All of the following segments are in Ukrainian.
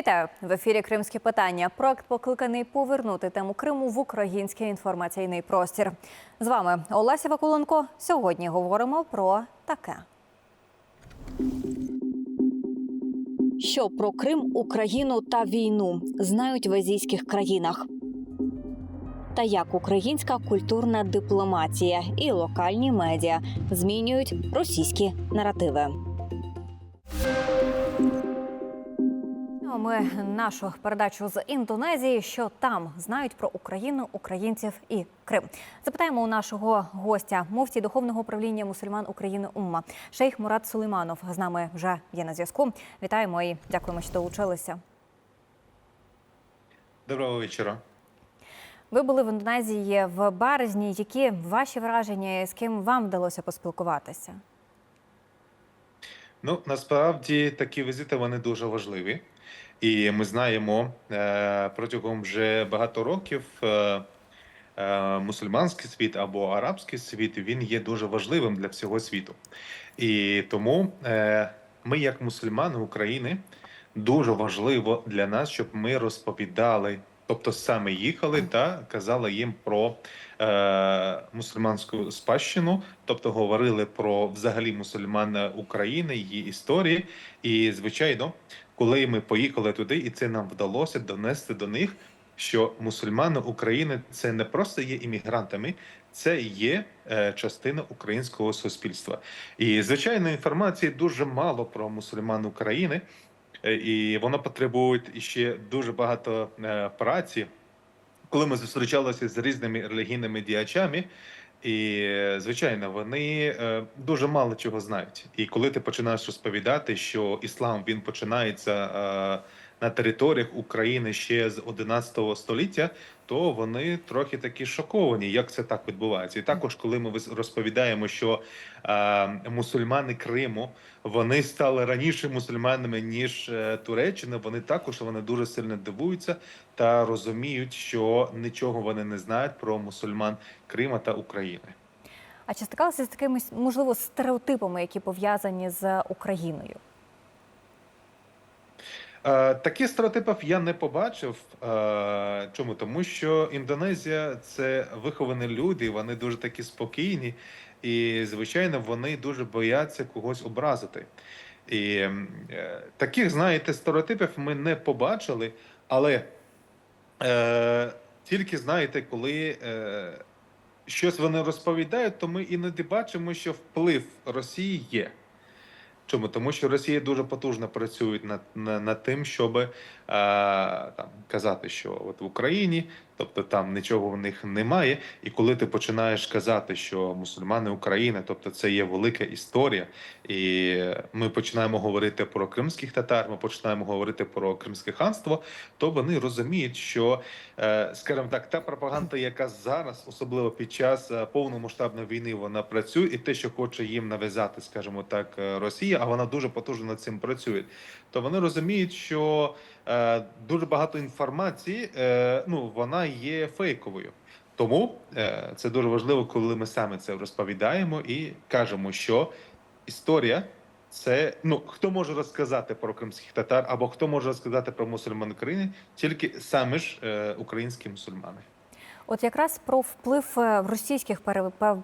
Вітаю в ефірі Кримські питання. Проект покликаний повернути тему Криму в український інформаційний простір. З вами Олеся Вакуленко. Сьогодні говоримо про таке. Що про Крим, Україну та війну знають в азійських країнах? Та як українська культурна дипломатія і локальні медіа змінюють російські наративи? Ми нашу передачу з Індонезії, що там знають про Україну, українців і Крим. Запитаємо у нашого гостя, мовці духовного управління мусульман України Умма, шейх Мурат Сулейманов з нами вже є на зв'язку. Вітаємо і дякуємо, що долучилися. Доброго вечора. Ви були в Індонезії в березні. Які ваші враження, з ким вам вдалося поспілкуватися? Ну насправді такі візити вони дуже важливі, і ми знаємо е, протягом вже багато років. Е, е, Мусульманський світ або арабський світ він є дуже важливим для всього світу, і тому ми, як мусульмани України, дуже важливо для нас, щоб ми розповідали, тобто саме їхали та казали їм про е, мусульманську спадщину, тобто говорили про взагалі мусульман України, її історії. І звичайно, коли ми поїхали туди, і це нам вдалося донести до них, що мусульмани України це не просто є іммігрантами, це є е, частина українського суспільства. І звичайно, інформації дуже мало про мусульман України. Е, І воно потребує ще дуже багато е, праці. Коли ми зустрічалися з різними релігійними діячами, і звичайно, вони е, дуже мало чого знають. І коли ти починаєш розповідати, що іслам він починається на територіях України ще з 11 століття, то вони трохи такі шоковані, як це так відбувається. І також, коли ми розповідаємо, що е, мусульмани Криму вони стали раніше мусульманами ніж е, Туреччина, вони також вони дуже сильно дивуються та розуміють, що нічого вони не знають про мусульман Крима та України. А чи стикалися з такими можливо стереотипами, які пов'язані з Україною? Е, Таких стереотипів я не побачив. Е, Чому? Тому що Індонезія це виховані люди, вони дуже такі спокійні, і, звичайно, вони дуже бояться когось образити. І е, таких, знаєте, стереотипів ми не побачили, але тільки знаєте, коли щось вони розповідають, то ми іноді бачимо, що вплив Росії є. Чому? Тому що Росія дуже потужно працює над, над, над тим, щоб е, там казати, що от в Україні, тобто там нічого в них немає. І коли ти починаєш казати, що мусульмани України, тобто це є велика історія, і ми починаємо говорити про кримських татар, ми починаємо говорити про Кримське ханство, то вони розуміють, що, е, скажімо так, та пропаганда, яка зараз, особливо під час е, повномасштабної війни, вона працює, і те, що хоче їм нав'язати, скажімо так, е, Росія, а вона дуже потужно над цим працює, то вони розуміють, що е, дуже багато інформації, е, ну вона є фейковою. Тому е, це дуже важливо, коли ми саме це розповідаємо і кажемо, що історія це ну хто може розказати про кримських татар, або хто може розказати про мусульман України, тільки саме ж українські мусульмани. От якраз про вплив е, російських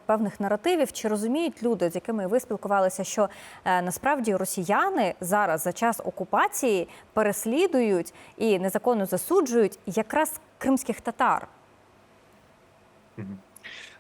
певних наративів, чи розуміють люди, з якими ви спілкувалися, що е, насправді росіяни зараз за час окупації переслідують і незаконно засуджують якраз кримських татар.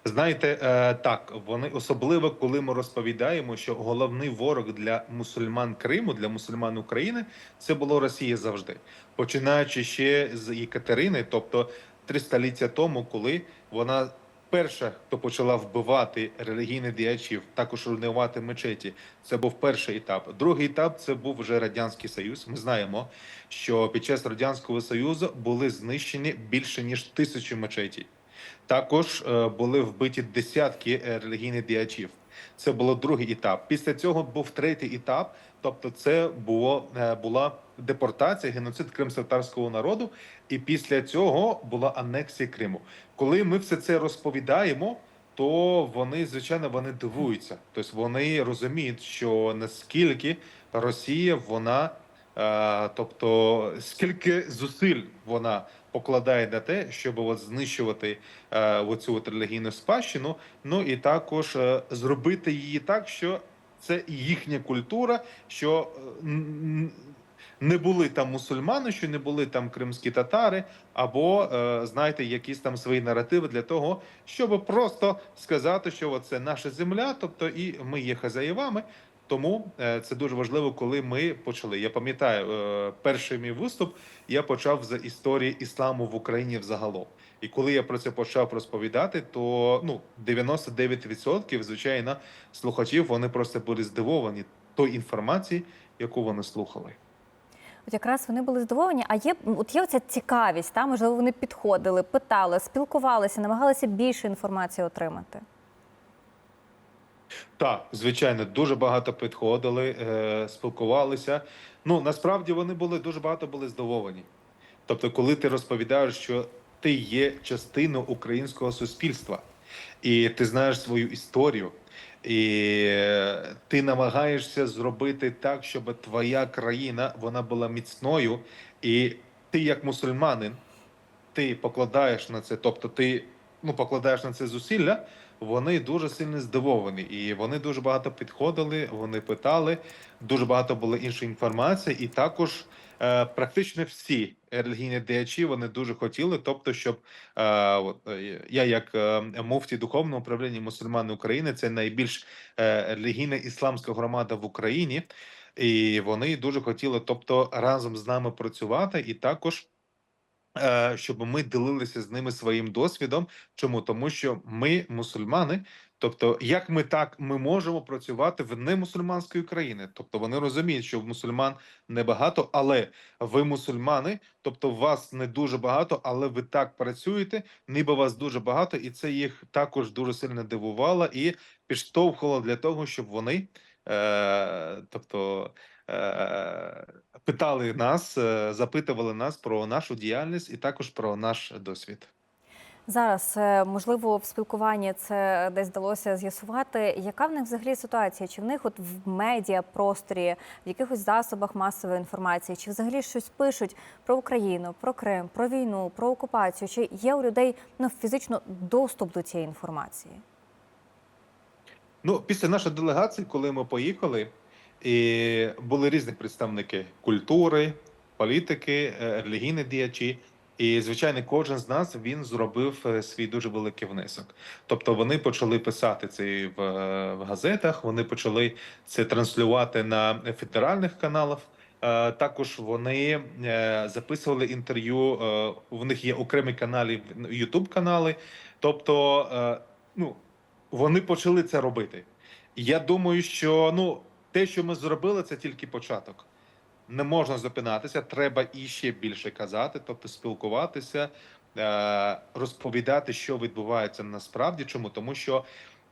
Знаєте, е, так вони особливо, коли ми розповідаємо, що головний ворог для мусульман Криму, для мусульман України, це було Росія завжди, починаючи ще з Єкатерини, тобто три століття тому, коли вона перша, хто почала вбивати релігійних діячів, також руйнувати мечеті. Це був перший етап. Другий етап це був вже радянський союз. Ми знаємо, що під час радянського союзу були знищені більше ніж тисячі мечетій. Також е, були вбиті десятки е, релігійних діячів. Це було другий етап. Після цього був третій етап. Тобто, це було е, була депортація, геноцид кримськотарського народу. І після цього була анексія Криму. Коли ми все це розповідаємо, то вони звичайно вони дивуються. Тобто вони розуміють, що наскільки Росія вона Е, Тобто, скільки зусиль вона покладає на те, щоб от знищувати е, оцю от релігійну спадщину, ну і також е, зробити її так, що це їхня культура, що е, не були там мусульмани, що не були там кримські татари, або е, знаєте, якісь там свої наративи для того, щоб просто сказати, що це наша земля, тобто і ми є хазяєвами. Тому е, це дуже важливо, коли ми почали. Я пам'ятаю, е, перший мій виступ я почав з історії ісламу в Україні взагалом. І коли я про це почав розповідати, то ну 99% звичайно слухачів вони просто були здивовані той інформації, яку вони слухали. От якраз вони були здивовані. А є от є оця цікавість, та можливо, вони підходили, питали, спілкувалися, намагалися більше інформації отримати. Так, звичайно, дуже багато підходили, е, спілкувалися. Ну насправді вони були дуже багато були здивовані. Тобто, коли ти розповідаєш, що ти є частиною українського суспільства, і ти знаєш свою історію, і е, ти намагаєшся зробити так, щоб твоя країна вона була міцною, і ти, як мусульманин, ти покладаєш на це, тобто ти ну, покладаєш на це зусилля, вони дуже сильно здивовані. І вони дуже багато підходили, вони питали, дуже багато було іншої інформації, і також практично всі релігійні діячі вони дуже хотіли, тобто, щоб е, е, я, як е, муфті духовного управління мусульман України, це найбільш е, релігійна ісламська громада в Україні. І вони дуже хотіли, тобто, разом з нами працювати, і також е, щоб ми ділилися з ними своїм досвідом. Чому? Тому що ми мусульмани. Тобто, як ми так ми можемо працювати в немусульманської країни? Тобто вони розуміють, що в мусульман небагато, але ви мусульмани, тобто вас не дуже багато, але ви так працюєте, ніби вас дуже багато, і це їх також дуже сильно дивувало і підштовхувало для того, щоб вони, е, тобто. Е, питали нас, е, запитували нас про нашу діяльність і також про наш досвід. Зараз е, можливо в спілкуванні це десь вдалося з'ясувати, яка в них взагалі ситуація? Чи в них от в медіа просторі, в якихось засобах масової інформації, чи взагалі щось пишуть про Україну, про Крим, про війну, про окупацію? Чи є у людей ну фізично доступ до цієї інформації? Ну, після нашої делегації, коли ми поїхали, і були різні представники культури, політики, е, релігійні діячі. І звичайно, кожен з нас він зробив е, свій дуже великий внесок. Тобто вони почали писати це в, е, в газетах, вони почали це транслювати на федеральних каналах. Е, Також вони записували інтерв'ю. В них є окремі канали, Ютуб канали. Тобто, ну вони почали це робити. Я думаю, що ну те, що ми зробили, це тільки початок. Не можна зупинатися, треба іще більше казати, тобто спілкуватися, е, розповідати, що відбувається насправді. Чому? Тому що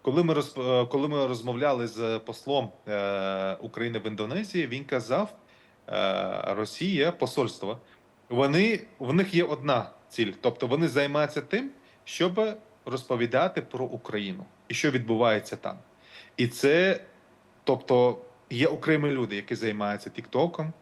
коли ми розп... е, коли ми розмовляли з послом е, України в Індонезії, він казав: Росія, посольство, вони в них є одна ціль, тобто вони займаються тим, щоб розповідати про Україну і що відбувається там. І це, тобто, є окремі люди, які займаються Тіктоком,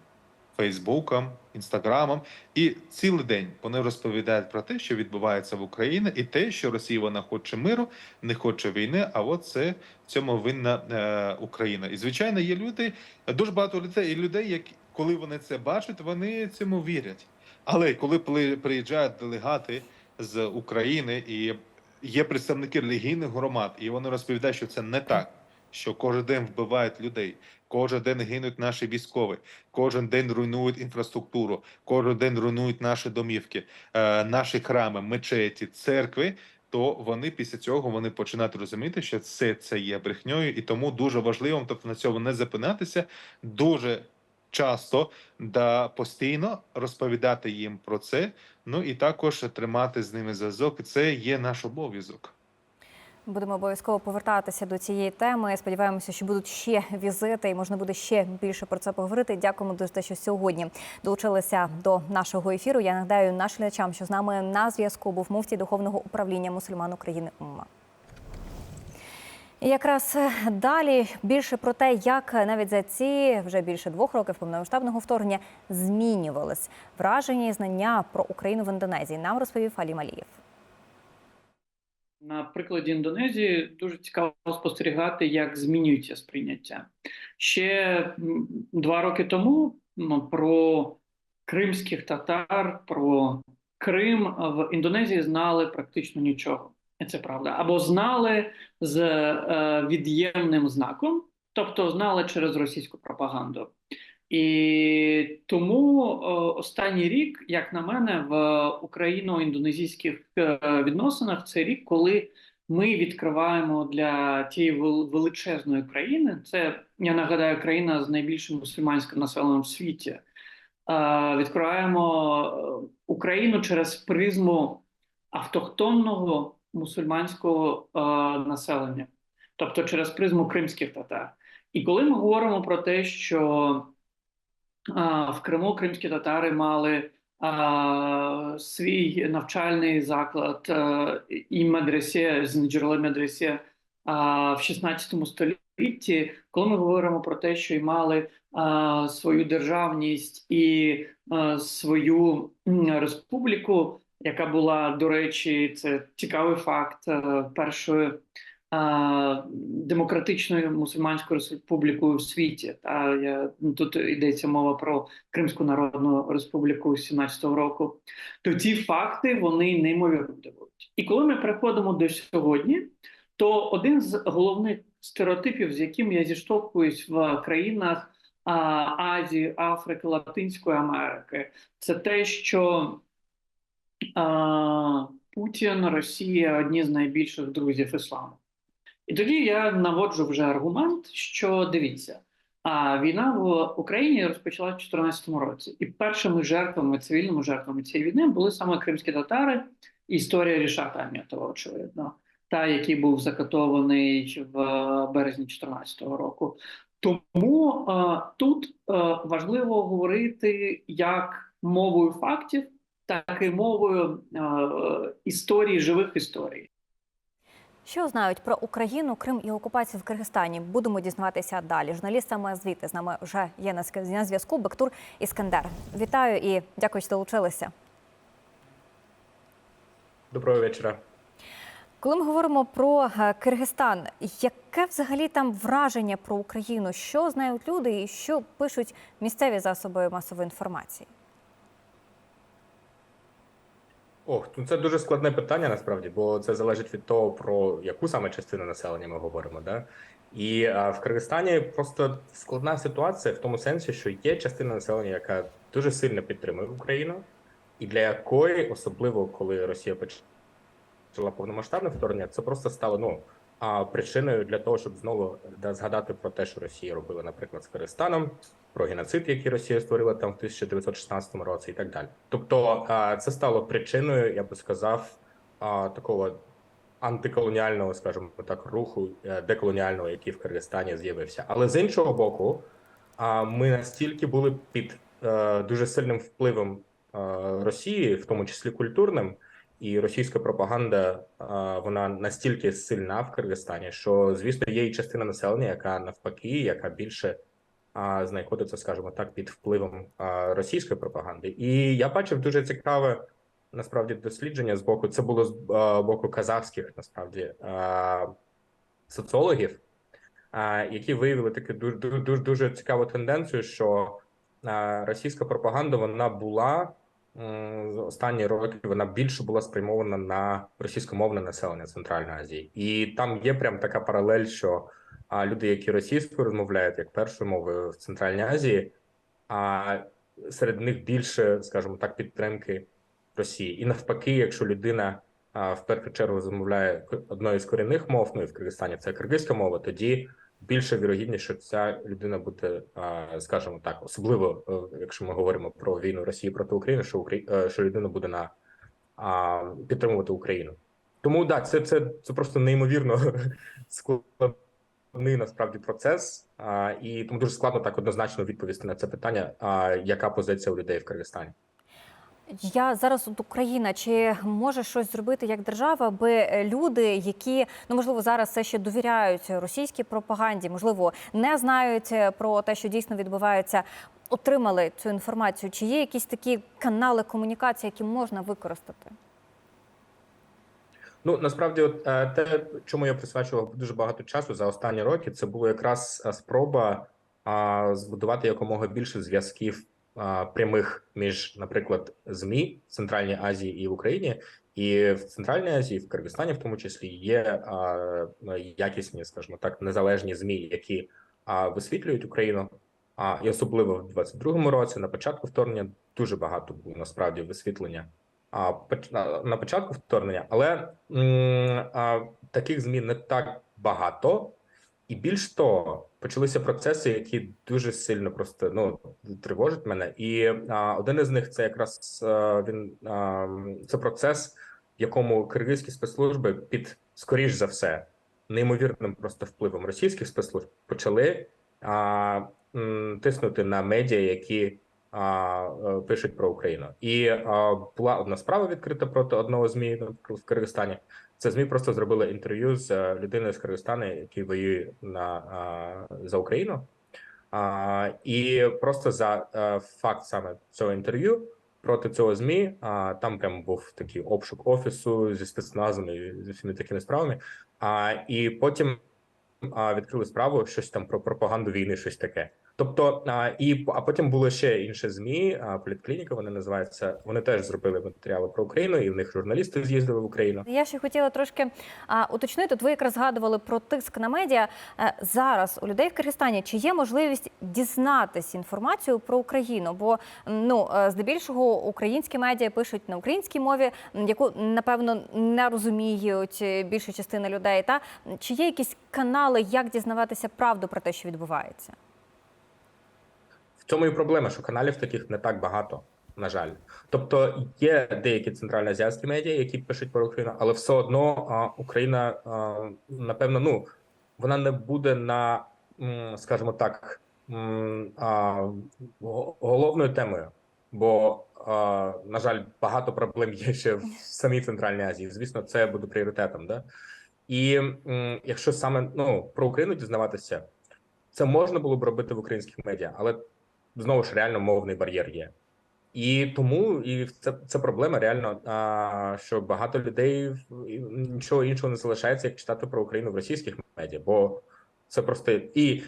Фейсбуком, Інстаграмом, і цілий день вони розповідають про те, що відбувається в Україні, і те, що Росія вона хоче миру, не хоче війни. А от це в цьому винна е, Україна. І звичайно, є люди, дуже багато людей, і людей, які коли вони це бачать, вони цьому вірять. Але коли приїжджають делегати з України і є представники релігійних громад, і вони розповідають, що це не так. Що кожен день вбивають людей, кожен день гинуть наші військові, кожен день руйнують інфраструктуру, кожен день руйнують наші домівки, е, наші храми, мечеті, церкви. То вони після цього вони починають розуміти, що це, це є брехньою, і тому дуже важливо, тобто на цьому не зупинятися, дуже часто да постійно розповідати їм про це. Ну і також тримати з ними зв'язок. Це є наш обов'язок. Будемо обов'язково повертатися до цієї теми. Сподіваємося, що будуть ще візити, і можна буде ще більше про це поговорити. Дякуємо за те, що сьогодні долучилися до нашого ефіру. Я нагадаю нашим глядачам, що з нами на зв'язку був муфтій духовного управління мусульман України УММА. І якраз е, далі більше про те, як навіть за ці вже більше двох років повномасштабного вторгнення змінювались враження і знання про Україну в Індонезії. Нам розповів Алі Малієв. На прикладі Індонезії дуже цікаво спостерігати, як змінюється сприйняття. Ще два роки тому м, про кримських татар, про Крим в Індонезії знали практично нічого. І Це правда. Або знали з е, від'ємним знаком, тобто знали через російську пропаганду. І тому е, останній рік, як на мене, в україно-індонезійських е, відносинах це рік, коли ми відкриваємо для тієї величезної країни. Це я нагадаю, країна з найбільшим мусульманським населенням в світі. е, Відкриваємо Україну через призму автохтонного мусульманського населення, тобто через призму кримських татар. І коли ми говоримо про те, що В Криму кримські татари мали свій навчальний заклад а, і медресе з джерела медресе в 16 столітті. Коли ми говоримо про те, що й мали свою державність і а, свою республіку, яка була, до речі, це цікавий факт а, першою а, демократичною мусульманською республікою в світі. Та я ну, тут йдеться мова про Кримську Народну Республіку з 17-го року. То ці факти вони неймовірно дивують. І коли ми приходимо до сьогодні, то один з головних стереотипів, з яким я зіштовхуюсь в країнах а, Азії, Африки, Латинської Америки, це те, що а, Путін, Росія одні з найбільших друзів ісламу. І тоді я наводжу вже аргумент, що дивіться, а війна в Україні розпочалася в 2014 році, і першими жертвами, цивільними жертвами цієї війни були саме кримські татари. Історія Рішата Амєтова, очевидно, та який був закатований в е, березні 2014 року. Тому е, тут е, важливо говорити як мовою фактів, так і мовою е, історії, живих історій. Що знають про Україну, Крим і окупацію в Киргизстані? Будемо дізнаватися далі. Журналіст саме звідти з нами вже є на зв'язку. Бектур Іскандер. Вітаю і дякую, що долучилися. Доброго вечора. Коли ми говоримо про е, Киргизстан, яке взагалі там враження про Україну? Що знають люди і що пишуть місцеві засоби масової інформації? Ох, ну це дуже складне питання насправді, бо це залежить від того, про яку саме частину населення ми говоримо. Да? І а, в Киргизстані просто складна ситуація в тому сенсі, що є частина населення, яка дуже сильно підтримує Україну, і для якої, особливо коли Росія почала повномасштабне вторгнення, це просто стало ну а, причиною для того, щоб знову да, згадати про те, що Росія робила, наприклад, з Киргизстаном, про геноцид, який Росія створила там в 1916 році, і так далі. Тобто, це стало причиною, я би сказав, такого антиколоніального, скажімо так, руху е, деколоніального, який в Киргизстані з'явився. Але з іншого боку, а, ми настільки були під е, дуже сильним впливом е, Росії, в тому числі культурним. І російська пропаганда вона настільки сильна в Киргизстані, що звісно є і частина населення, яка навпаки, яка більше знаходиться, скажімо так, під впливом російської пропаганди. І я бачив дуже цікаве насправді дослідження з боку. Це було з боку казахських насправді соціологів, які виявили таку дуже дуже дуже цікаву тенденцію, що російська пропаганда вона була. М, Останні роки вона більше була спрямована на російськомовне населення Центральної Азії, і там є прям така паралель, що а, люди, які російською розмовляють як першою мовою в Центральній Азії, а серед них більше, скажімо так, підтримки Росії. І навпаки, якщо людина а, в першу чергу розмовляє одною з корінних мов, ну і в Киргизстані це киргизька мова, тоді більше вірогідність, що ця людина буде, скажімо так, особливо е, якщо ми говоримо про війну Росії проти України, що Украї... е, що людина буде на підтримувати Україну. Тому да, це, це, це просто неймовірно складний насправді процес, а, і тому дуже складно так однозначно відповісти на це питання. А яка позиція у людей в Киргизстані? Я зараз от Україна. Чи може щось зробити як держава, аби е, люди, які ну можливо зараз все ще довіряють російській пропаганді, можливо, не знають е, про те, що дійсно відбувається, отримали цю інформацію? Чи є якісь такі канали комунікації, які можна використати? Ну насправді, от е, те, чому я присвячував дуже багато часу за останні роки, це було якраз спроба збудувати якомога більше зв'язків прямих між, наприклад, змі в Центральній Азії і в Україні, і в Центральній Азії, в Киргизстані, в тому числі, є якісні, скажімо так, незалежні змі, які висвітлюють Україну. А і особливо в 22-му році, на початку вторгнення, дуже багато було насправді висвітлення а, на початку вторгнення, але м, а, таких змін не так багато, і більш того, почалися процеси, які дуже сильно просто ну тривожать мене. І а, один із них це якраз а, він а, це процес, в якому киргизькі спецслужби під скоріш за все неймовірним просто впливом російських спецслужб почали а, м, тиснути на медіа, які а, е, пишуть про Україну. І а, була одна справа відкрита проти одного змі в Киргизстані. Це змі просто зробили інтерв'ю з е, людиною з Киргизстану, який воює на за Україну. А, і просто за е, факт саме цього інтерв'ю проти цього змі. А там прямо був такий обшук офісу зі спецназом і зі всіми такими справами. А і потім а, відкрили справу щось там про пропаганду війни, щось таке. Тобто, а, і а потім було ще інше змі, а, політклініка. Вони називаються. Вони теж зробили матеріали про Україну, і в них журналісти з'їздили в Україну. Я ще хотіла трошки а, уточнити. От ви якраз згадували про тиск на медіа. Е, зараз у людей в Киргизстані чи є можливість дізнатись інформацію про Україну? Бо ну е, здебільшого українські медіа пишуть на українській мові, яку напевно не розуміють е, більша частина людей. Та чи є якісь канали, як дізнаватися правду про те, що відбувається? В цьому і проблема, що каналів таких не так багато. На жаль, тобто є деякі центральноазіатські медіа, які пишуть про Україну, але все одно а, Україна а, напевно, ну вона не буде на, скажімо так, а, головною темою, бо а, на жаль, багато проблем є ще в самій Центральній Азії. Звісно, це буде пріоритетом. Да? І якщо саме ну про Україну дізнаватися, це можна було б робити в українських медіа, але знову ж реально мовний бар'єр є. І тому і це, це проблема реально, а, що багато людей нічого іншого не залишається, як читати про Україну в російських медіа, бо це просто і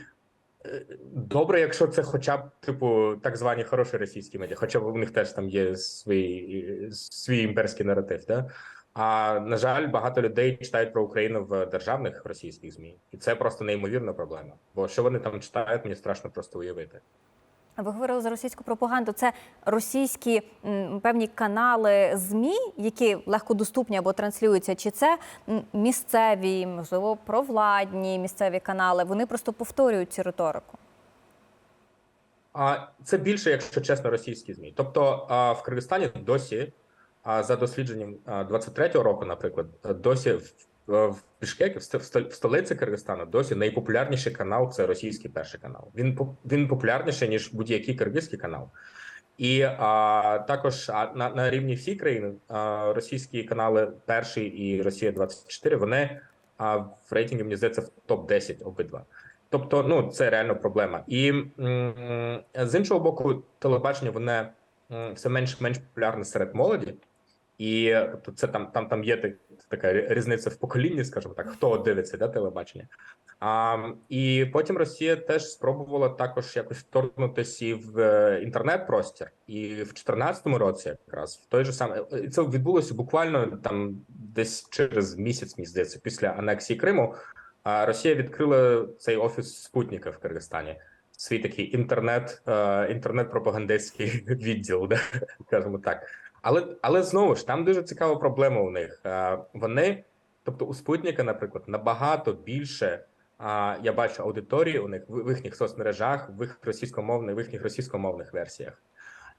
е, добре, якщо це хоча б типу так звані хороші російські медіа, хоча б у них теж там є свій, свій імперський наратив. Да? А на жаль, багато людей читають про Україну в державних російських змі, і це просто неймовірна проблема. Бо що вони там читають, мені страшно просто уявити. Ви говорили за російську пропаганду. Це російські певні канали ЗМІ, які легко доступні або транслюються, чи це місцеві, можливо, провладні місцеві канали. Вони просто повторюють цю риторику. А це більше, якщо чесно, російські змі. Тобто а, в Киргизстані досі, а, за дослідженням а, 23-го року, наприклад, досі в, в Бішкекі, в ст- в стол- в столиці Киргизстану, досі найпопулярніший канал це російський перший канал. Він він популярніший ніж будь-який киргизький канал. І а, також на, на рівні всієї країни а, російські канали перший і Росія 24 вони а, в рейтингі мені здається в топ 10 обидва. Тобто, ну це реально проблема. І м, з іншого боку, телебачення воно все менш менш популярне серед молоді, і тобто, це там там, там є така різниця в поколінні, скажімо так, хто дивиться да, телебачення. А, і потім Росія теж спробувала також якось вторгнутися і в е, інтернет-простір. І в 2014 році, якраз в той же самий і це відбулося буквально там десь через місяць, мені здається, після анексії Криму. А Росія відкрила цей офіс спутника в Киргизстані. Свій такий інтернет, е, інтернет-пропагандистський відділ, да, скажімо так. Але але знову ж там дуже цікава проблема у них. Вони, тобто у спутника, наприклад, набагато більше а, я бачу аудиторії у них в, в їхніх соцмережах, в їх російськомовних, в їхніх російськомовних версіях.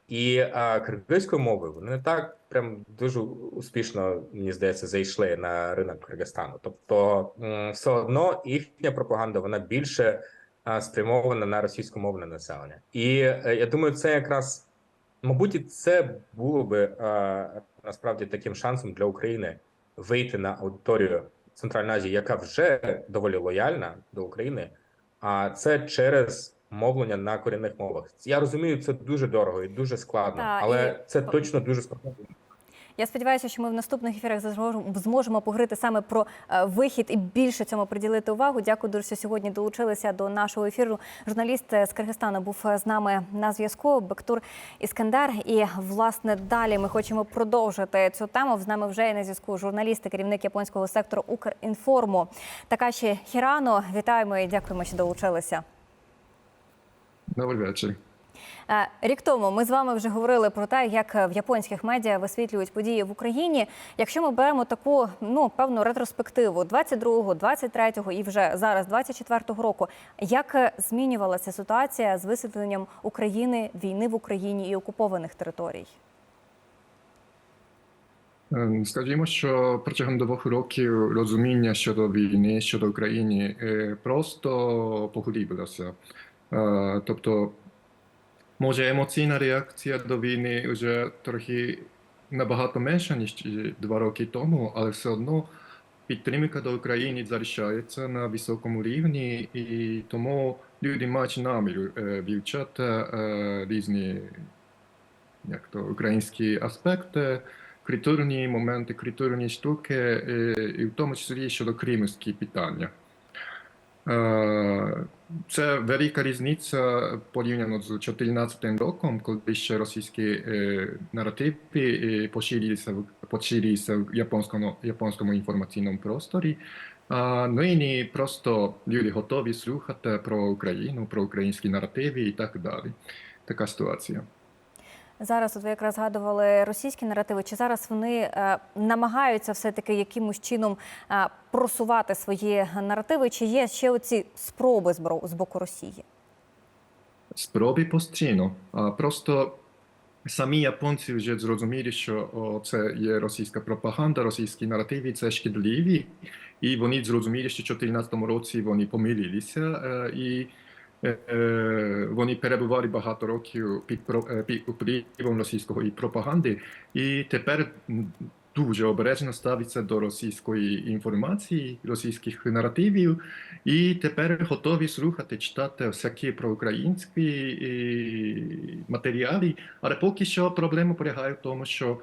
І а, киргизькою мовою вони не так прям дуже успішно, мені здається, зайшли на ринок Киргизстану. Тобто, все одно їхня пропаганда вона більше а, спрямована на російськомовне населення. І е, я думаю, це якраз Мабуть, і це було би е, насправді таким шансом для України вийти на аудиторію Центральної Азії, яка вже доволі лояльна до України, а це через мовлення на корінних мовах. Я розумію, це дуже дорого і дуже складно, так, але і- це точно дуже складно. Я сподіваюся, що ми в наступних ефірах зможемо- поговорити саме про е, вихід і більше цьому приділити увагу. Дякую дуже, що сьогодні долучилися до нашого ефіру. Журналіст е, з Киргизстану був е, з нами на зв'язку. Бектур Іскандер. І власне далі ми хочемо продовжити цю тему. З нами вже є на зв'язку журналіст і керівник японського сектору Укрінформу. Такаші Хірано. Вітаємо і дякуємо, що долучилися. Добрий вечір. Е, Рік тому ми з вами вже говорили про те, як в японських медіа висвітлюють події в Україні. Якщо ми беремо таку ну певну ретроспективу 22-го, 23-го і вже зараз 24-го року, як е, змінювалася ситуація з висвітленням України, війни в Україні і окупованих територій? Ем, Скажімо, що протягом двох років розуміння щодо війни, щодо України е, просто поглибилося. Е, Тобто, може, емоційна реакція до війни вже трохи набагато менша, ніж два роки тому, але все одно підтримка до України залишається на високому рівні, і тому люди мають намір е, вивчати е, різні як то, українські аспекти. культурні моменти, культурні штуки, е, і в тому числі щодо кримські питання. Е, Це велика різниця порівняно з 2014 роком, коли ще російські е, наративи е, поширилися, поширилися в японському, японському інформаційному просторі. А нині просто люди готові слухати про Україну, про українські наративи і так далі. Така ситуація. Зараз от ви якраз згадували російські наративи. Чи зараз вони е, намагаються все таки якимось чином е, просувати свої наративи? Чи є ще оці спроби з боку Росії? Спроби постійно. Просто самі японці вже зрозуміли, що це є російська пропаганда, російські наративи це шкідливі, і вони зрозуміли, що в 2014 році вони помилилися, е, і вони перебували багато років під, під впливом російської пропаганди, і тепер дуже обережно ставиться до російської інформації, російських наративів. І тепер готові слухати, читати всякі проукраїнські матеріали, але поки що проблема полягає в тому, що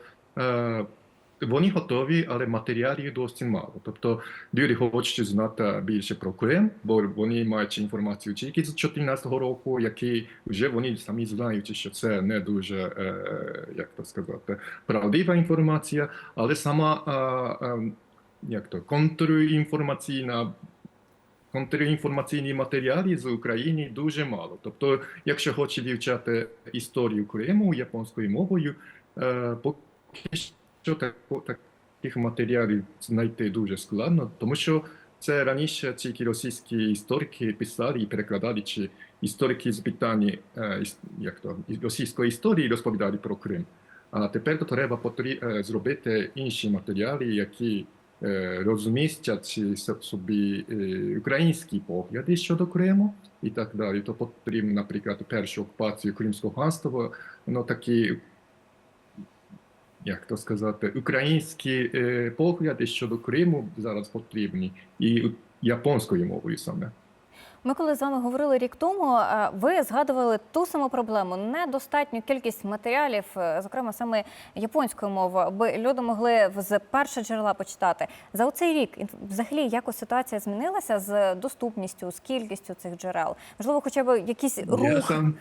вони готові, але матеріалів досить мало. Тобто люди хочуть знати більше про Крим, бо вони мають інформацію тільки з 2014 року, які вже вони самі знають, що це не дуже, е, як то сказати, правдива інформація, але сама е, е, як то контрінформаційна контрінформаційні матеріали з України дуже мало. Тобто, якщо хоче вивчати історію Криму японською мовою, поки що таких матеріалів знайти дуже складно, тому що це раніше тільки російські історики писали і перекладали, чи історики з питання е, як то, російської історії розповідали про Крим. А тепер треба е, зробити інші матеріали, які е, розмістять собі українські погляди щодо Криму і так далі. То потрібно, наприклад, першу окупацію Кримського ханства, воно такі, як то сказати, українські е, погляди щодо Криму зараз потрібні, і японською мовою саме. Ми коли з вами говорили рік тому, е, ви згадували ту саму проблему недостатню кількість матеріалів, е, зокрема саме японською мовою, аби люди могли з першого джерела почитати. За оцей рік взагалі якось ситуація змінилася з доступністю, з кількістю цих джерел. Можливо, хоча б якийсь Я рух. сам,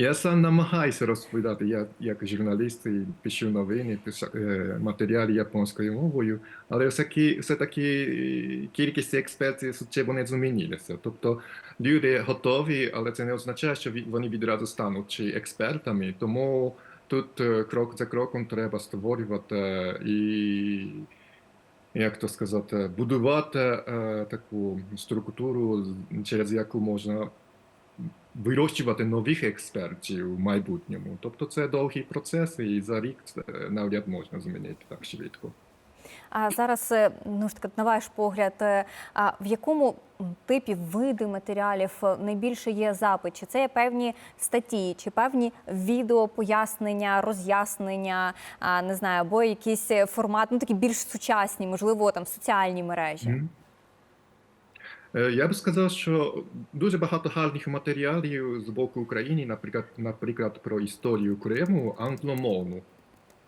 я сам намагаюся розповідати, я як журналіст і пишу новини, пишу е, матеріали японською мовою, але все-таки, все-таки е, кількість експертів суттєво не змінилася. Тобто люди готові, але це не означає, що вони відразу стануть чи експертами. Тому тут е, крок за кроком треба створювати і як то сказати, будувати е, таку структуру, через яку можна вирощувати нових експертів в майбутньому. Тобто це довгий процес, і за рік це навряд можна змінити так швидко. А зараз е, ну ж таки на ваш погляд, е, а в якому типі види матеріалів е, найбільше є запит? Чи це є певні статті, чи певні відео пояснення, роз'яснення, не знаю, або якийсь е, формат, ну такі більш сучасні, можливо, там соціальні мережі? Мгм. Е, Я б сказав, що дуже багато гарних матеріалів з боку України, наприклад, наприклад, про історію Криму англомовну.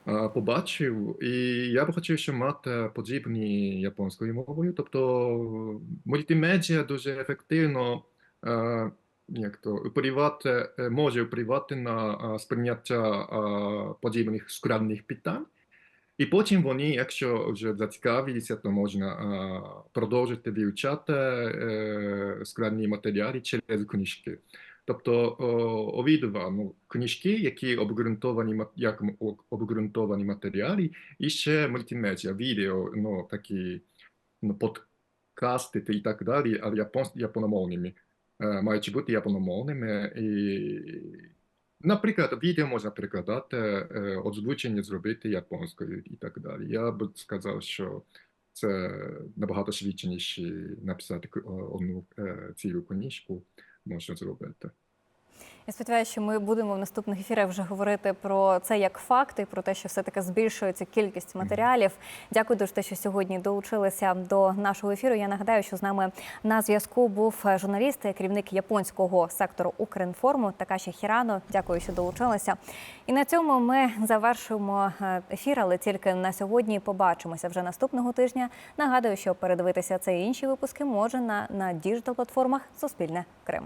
е, Побачив, і я б хотів, щоб мати подібні японською мовою. Тобто мультимедіа дуже ефективно е, як то, впливати, е, може впливати на е, сприйняття е, подібних складних питань. І потім вони, якщо вже зацікавилися, то можна а, продовжити вивчати е, складні матеріали через книжки. Тобто обидва ну, книжки, які обґрунтовані як обґрунтовані матеріали, і ще мультимедіа, відео, ну такі ну, подкасти і так далі, але япон, япономовними, е, мають бути япономовними. І, наприклад, відео можна перекладати, е, озвучення зробити японською і так далі. Я б сказав, що це набагато швидше, ніж написати к- одну е, цілу книжку можна зробити. Я сподіваюся, що ми будемо в наступних ефірах вже говорити про це як факти, про те, що все таки збільшується кількість матеріалів. Дякую дуже, те, що сьогодні долучилися до нашого ефіру. Я нагадаю, що з нами на зв'язку був журналіст, керівник японського сектору Укрінформу Такаші Хірано. Дякую, що долучилися. І на цьому ми завершуємо е, ефір, але тільки на сьогодні побачимося вже наступного тижня. Нагадую, що передивитися цей і інші випуски може на, на діджитал платформах Суспільне Крим.